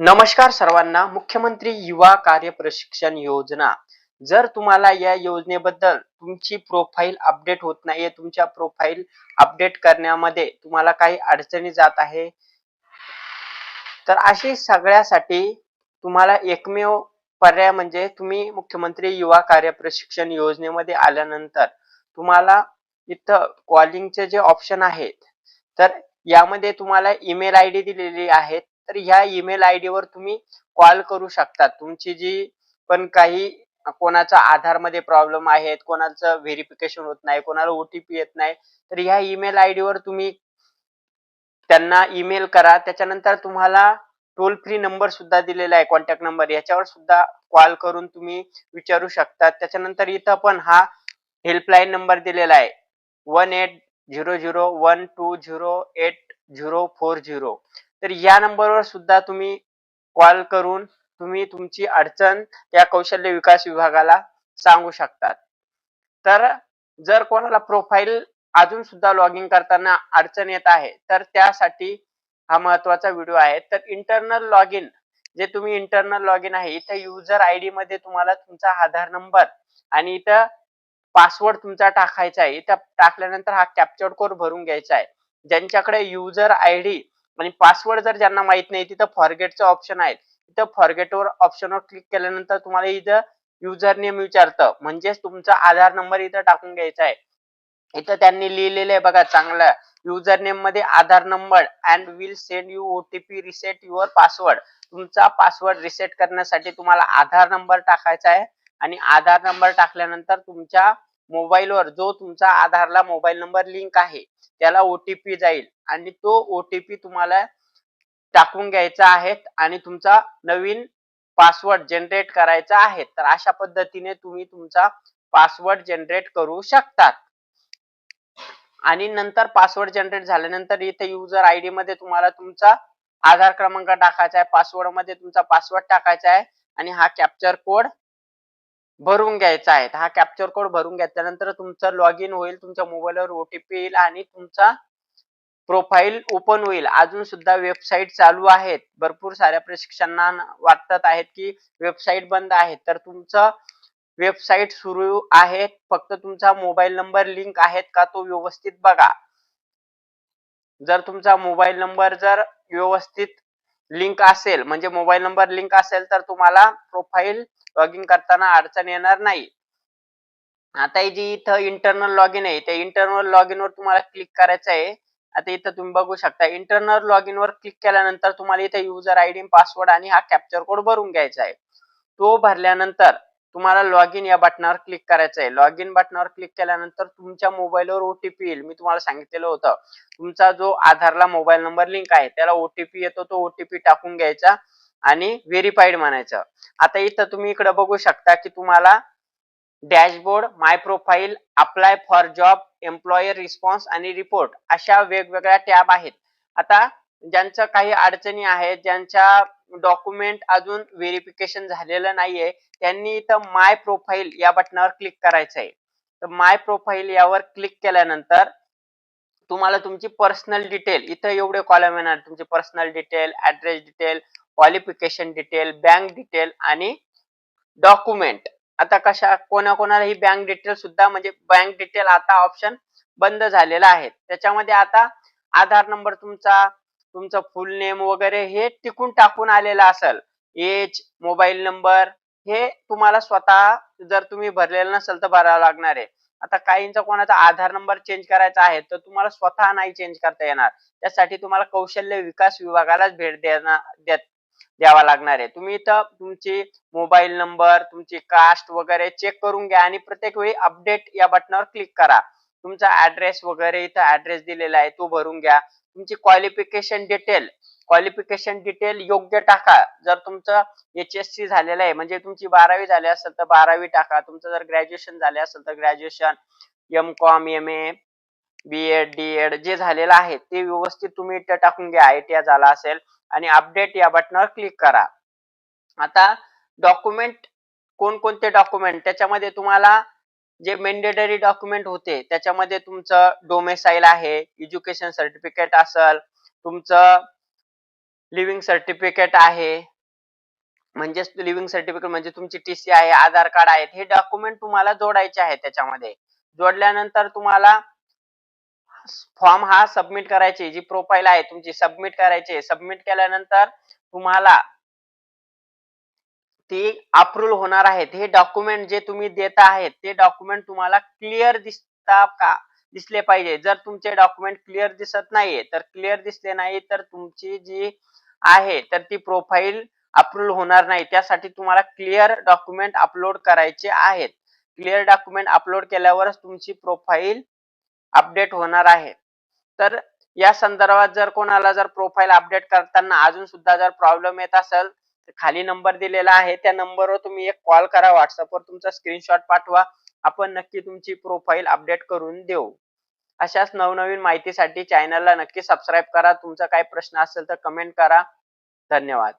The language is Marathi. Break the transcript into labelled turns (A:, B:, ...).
A: नमस्कार सर्वांना. मुख्यमंत्री युवा कार्य प्रशिक्षण योजना. जर तुम्हाला या योजनेबद्दल तुमची प्रोफाईल अपडेट होत नाहीये तुमच्या प्रोफाईल अपडेट करण्यामध्ये तुम्हाला काही अडचणी जात आहे तर अशी सगळ्यासाठी तुम्हाला एकमेव पर्याय म्हणजे तुम्ही मुख्यमंत्री युवा कार्य प्रशिक्षण योजनेमध्ये आल्यानंतर तुम्हाला इथं कॉलिंगचे जे ऑप्शन आहेत तर यामध्ये तुम्हाला ईमेल आय डी दिलेली आहे. तर ह्या ईमेल आय डी वर तुम्ही कॉल करू शकता तुमची जी पण काही कोणाचा आधारमध्ये प्रॉब्लेम आहेत कोणाचं व्हेरिफिकेशन होत नाही कोणाला ओटीपी येत नाही तर ह्या ईमेल आय डी वर तुम्ही त्यांना ईमेल करा. त्याच्यानंतर तुम्हाला टोल फ्री नंबर सुद्धा दिलेला आहे कॉन्टॅक्ट नंबर याच्यावर सुद्धा कॉल करून तुम्ही विचारू शकता त्याच्यानंतर इथं पण हा हेल्पलाईन नंबर दिलेला आहे. One eight zero zero one two zero eight zero four zero तर या नंबरवर सुद्धा तुम्ही कॉल करून तुम्ही तुमची अडचण या कौशल्य विकास विभागाला सांगू शकतात. तर जर कोणाला प्रोफाईल अजून सुद्धा लॉग इन करताना अडचण येत आहे तर त्यासाठी हा महत्त्वाचा व्हिडिओ आहे. तर इंटरनल लॉग इन जे तुम्ही इंटरनल लॉग इन आहे इथं युजर आय डी मध्ये तुम्हाला तुमचा आधार नंबर आणि इथं पासवर्ड तुमचा टाकायचा आहे. इथं टाकल्यानंतर हा कॅप्चर कोड भरून घ्यायचा आहे. ज्यांच्याकडे युजर आय डी म्हणजे आणि पासवर्ड जर ज्यांना माहीत नाही तिथं फॉरगेटचं ऑप्शन आहे. तिथं फॉरगेटवर ऑप्शनवर क्लिक केल्यानंतर तुम्हाला इथं युजर नेम विचारतं. म्हणजेच तुमचा आधार नंबर इथं टाकून घ्यायचा आहे. इथं त्यांनी लिहिलेलं आहे बघा चांगलं. User नेममध्ये Aadhaar number and will send you OTP reset your password तुमचा पासवर्ड रिसेट करण्यासाठी तुम्हाला आधार नंबर टाकायचा आहे. आणि आधार नंबर टाकल्यानंतर तुमच्या मोबाईलवर जो तुमचा आधारला मोबाईल नंबर लिंक आहे त्याला ओटीपी जाईल आणि तो ओटीपी तुम्हाला टाकून घ्यायचा आहे आणि तुमचा नवीन पासवर्ड जनरेट करायचा आहे तर अशा पद्धतीने तुम्ही तुमचा पासवर्ड जनरेट करू शकतात. आणि नंतर पासवर्ड जनरेट झाल्यानंतर इथे युजर आय डी मध्ये तुम्हाला तुमचा आधार क्रमांक टाकायचा आहे पासवर्डमध्ये तुमचा पासवर्ड टाकायचा आहे आणि हा कॅप्चर कोड भरून घ्यायचा आहे. हा कॅप्चर कोड भरून घेतल्यानंतर तुमचं लॉग इन होईल तुमच्या मोबाईलवर ओटीपी येईल आणि तुमचा प्रोफाईल ओपन होईल. अजून सुद्धा वेबसाईट चालू आहेत. भरपूर साऱ्या प्रशिक्षणांना वाटत आहेत की वेबसाईट बंद आहे. तर तुमचं वेबसाईट सुरू आहे. फक्त तुमचा मोबाईल नंबर लिंक आहेत का तो व्यवस्थित बघा. जर तुमचा मोबाईल नंबर जर व्यवस्थित लिंक असेल म्हणजे मोबाईल नंबर लिंक असेल तर तुम्हाला प्रोफाईल लॉग इन करताना अडचण येणार नाही. आता ही जी इथं इंटरनल लॉग इन आहे त्या इंटरनल लॉग इन वर तुम्हाला क्लिक करायचं आहे. आता इथं तुम्ही बघू शकता इंटरनल लॉग इन वर क्लिक केल्यानंतर तुम्हाला इथे युजर आय डी पासवर्ड आणि हा कॅप्चर कोड भरून घ्यायचा आहे. तो भरल्यानंतर तुम्हाला लॉग इन या बटनावर क्लिक करायचं आहे लॉग इन बटनावर क्लिक केल्यानंतर तुमच्या मोबाईलवर ओटीपी येईल. मी तुम्हाला सांगितलेलं होतं. तुमचा जो आधारला मोबाईल नंबर लिंक आहे त्याला ओटीपी येतो तो ओटीपी टाकून घ्यायचा आणि व्हेरीफाईड म्हणायचं. आता इथं तुम्ही इकडे बघू शकता की तुम्हाला dashboard my profile apply for job employer response आणि रिपोर्ट अशा वेगवेगळ्या टॅब आहेत. आता ज्यांचं काही अडचणी आहेत ज्यांच्या डॉक्युमेंट अजून व्हेरिफिकेशन झालेलं नाहीये. त्यांनी इथं माय प्रोफाईल या बटनावर क्लिक करायचं आहे तर माय प्रोफाईल यावर क्लिक केल्यानंतर तुम्हाला तुमची पर्सनल डिटेल इथं एवढे कॉलम येणार. तुमची personal detail address detail qualification detail bank detail आणि डॉक्युमेंट आता कशा कोणाकोणाला ही बँक डिटेल सुद्धा म्हणजे बँक डिटेल आता ऑप्शन बंद झालेला आहे. त्याच्यामध्ये आता आधार नंबर तुमचा तुमचं फुल नेम वगैरे हे टिकून टाकून आलेलं असेल. एज मोबाईल नंबर हे तुम्हाला स्वतः जर तुम्ही भरलेलं नसेल तर भरावं लागणार आहे. आता काहींचा कोणाचा आधार नंबर चेंज करायचा आहे तर तुम्हाला स्वतः नाही चेंज करता येणार. त्यासाठी तुम्हाला कौशल्य विकास विभागालाच भेट देणार द्यावा लागणार आहे. तुम्ही इथं तुमची मोबाईल नंबर तुमची कास्ट वगैरे चेक करून घ्या आणि प्रत्येक वेळी अपडेट या बटनावर क्लिक करा. तुमचा ऍड्रेस वगैरे इथं ऍड्रेस दिलेला आहे तो भरून घ्या. तुमची क्वालिफिकेशन डिटेल क्वालिफिकेशन डिटेल योग्य टाका. जर तुमचं एच एस सी झालेलं आहे म्हणजे तुमची बारावी झाली असेल तर बारावी टाका. तुमचं जर ग्रॅज्युएशन झाले असेल तर graduation M com M A B Ed D Ed जे झालेलं आहे ते व्यवस्थित तुम्ही इथं टाकून घ्या. आय टी आय झाला असेल आणि अपडेट या बटनावर क्लिक करा. आता डॉक्युमेंट कोणकोणते डॉक्युमेंट त्याच्यामध्ये तुम्हाला जे मेंडेटरी डॉक्युमेंट होते त्याच्यामध्ये तुमचं डोमेसाईल आहे एज्युकेशन सर्टिफिकेट असेल तुमचं लिव्हिंग सर्टिफिकेट आहे म्हणजेच लिव्हिंग सर्टिफिकेट म्हणजे तुमची टीसी आहे आधार कार्ड आहेत हे डॉक्युमेंट तुम्हाला जोडायचे आहे त्याच्यामध्ये. जोडल्यानंतर तुम्हाला फॉर्म हा सबमिट करायची जी प्रोफाईल आहे तुमची सबमिट करायची सबमिट केल्यानंतर तुम्हाला ती अप्रूव्ह होणार आहेत. हे डॉक्युमेंट जे तुम्ही देत आहेत ते डॉक्युमेंट तुम्हाला क्लिअर दिसता का? दिसले पाहिजे. जर तुमचे डॉक्युमेंट क्लिअर दिसत नाहीये तर क्लिअर दिसले नाही तर तुमची जी आहे तर ती प्रोफाईल अप्रूव्ह होणार नाही. त्यासाठी तुम्हाला क्लिअर डॉक्युमेंट अपलोड करायचे आहेत. क्लिअर डॉक्युमेंट अपलोड केल्यावरच तुमची प्रोफाईल अपडेट होणार आहे. तर या संदर्भात जर कोणाला जर प्रोफाईल अपडेट करताना अजून सुद्धा जर प्रॉब्लेम येत असेल खाली नंबर दिलेला आहे. त्या नंबरवर तुम्ही एक कॉल करा. व्हॉट्सअपवर तुमचा स्क्रीनशॉट पाठवा. आपण नक्की तुमची प्रोफाईल अपडेट करून देऊ. अशाच नवनवीन माहितीसाठी चॅनलला नक्की सबस्क्राईब करा. तुमचा काही प्रश्न असेल तर कमेंट करा. धन्यवाद.